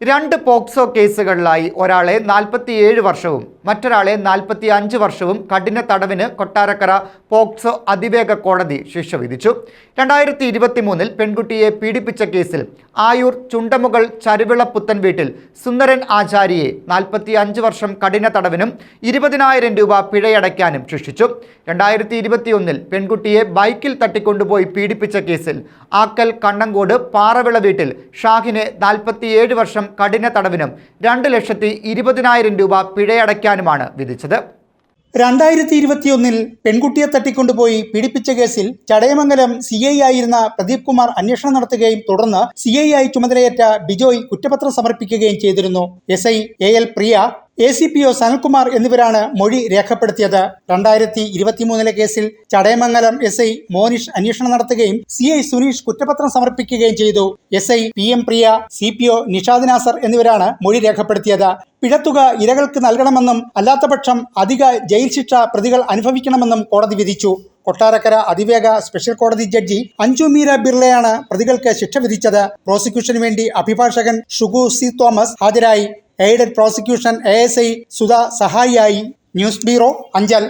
രണ്ട് പോക്സോ കേസുകളിലായി ഒരാളെ നാൽപ്പത്തിയേഴ് വർഷവും മറ്റൊരാളെ നാൽപ്പത്തി അഞ്ച് വർഷവും കഠിന തടവിന് കൊട്ടാരക്കര പോക്സോ അതിവേഗ കോടതി ശിക്ഷ വിധിച്ചു. രണ്ടായിരത്തി ഇരുപത്തി മൂന്നിൽ പെൺകുട്ടിയെ പീഡിപ്പിച്ച കേസിൽ ആയൂർ ചുണ്ടമുകൾ ചരുവിളപ്പുത്തൻ വീട്ടിൽ സുന്ദരൻ ആചാരിയെ നാൽപ്പത്തി അഞ്ച് വർഷം കഠിന തടവിനും ഇരുപതിനായിരം രൂപ പിഴയടയ്ക്കാനും ശിക്ഷിച്ചു. രണ്ടായിരത്തി ഇരുപത്തിയൊന്നിൽ പെൺകുട്ടിയെ ബൈക്കിൽ തട്ടിക്കൊണ്ടുപോയി പീഡിപ്പിച്ച കേസിൽ ആക്കൽ കണ്ണങ്കോട് പാറവിള വീട്ടിൽ ഷാഹിനെ നാൽപ്പത്തിയേഴ് വർഷം കഠിന തടവിനും രണ്ട് ലക്ഷത്തി ഇരുപതിനായിരം രൂപ പിഴയടയ്ക്കാനുമാണ് വിധിച്ചത്. രണ്ടായിരത്തി ഇരുപത്തിയൊന്നിൽ പെൺകുട്ടിയെ തട്ടിക്കൊണ്ടുപോയി പീഡിപ്പിച്ച കേസിൽ ചടയമംഗലം സി ഐ ആയിരുന്ന പ്രദീപ് കുമാർ അന്വേഷണം നടത്തുകയും തുടർന്ന് സി ഐ ആയി ചുമതലയേറ്റ ബിജോയ് കുറ്റപത്രം സമർപ്പിക്കുകയും ചെയ്തിരുന്നു. S I A L Priya A C P O Sanalkumar എന്നിവരാണ് മൊഴി രേഖപ്പെടുത്തിയത്. രണ്ടായിരത്തി ഇരുപത്തിമൂന്നിലെ കേസിൽ ചടയമംഗലം എസ് ഐ മോനിഷ് അന്വേഷണം നടത്തുകയും സി ഐ സുനീഷ് കുറ്റപത്രം സമർപ്പിക്കുകയും ചെയ്തു. S I P M Priya C P O Nishad Nasar എന്നിവരാണ് മൊഴി രേഖപ്പെടുത്തിയത്. പിഴത്തുക ഇരകൾക്ക് നൽകണമെന്നും അല്ലാത്തപക്ഷം അധിക ജയിൽ ശിക്ഷ പ്രതികൾ അനുഭവിക്കണമെന്നും കോടതി വിധിച്ചു. കൊട്ടാരക്കര അതിവേഗ സ്പെഷ്യൽ കോടതി ജഡ്ജി അഞ്ജു മീര ബിർളയാണ് പ്രതികൾക്ക് ശിക്ഷ വിധിച്ചത്. പ്രോസിക്യൂഷന് വേണ്ടി അഭിഭാഷകൻ ഷുഗു സി തോമസ് ഹാജരായി. Aided prosecution A S I Sudha സഹായിയായി. News bureau Anchal.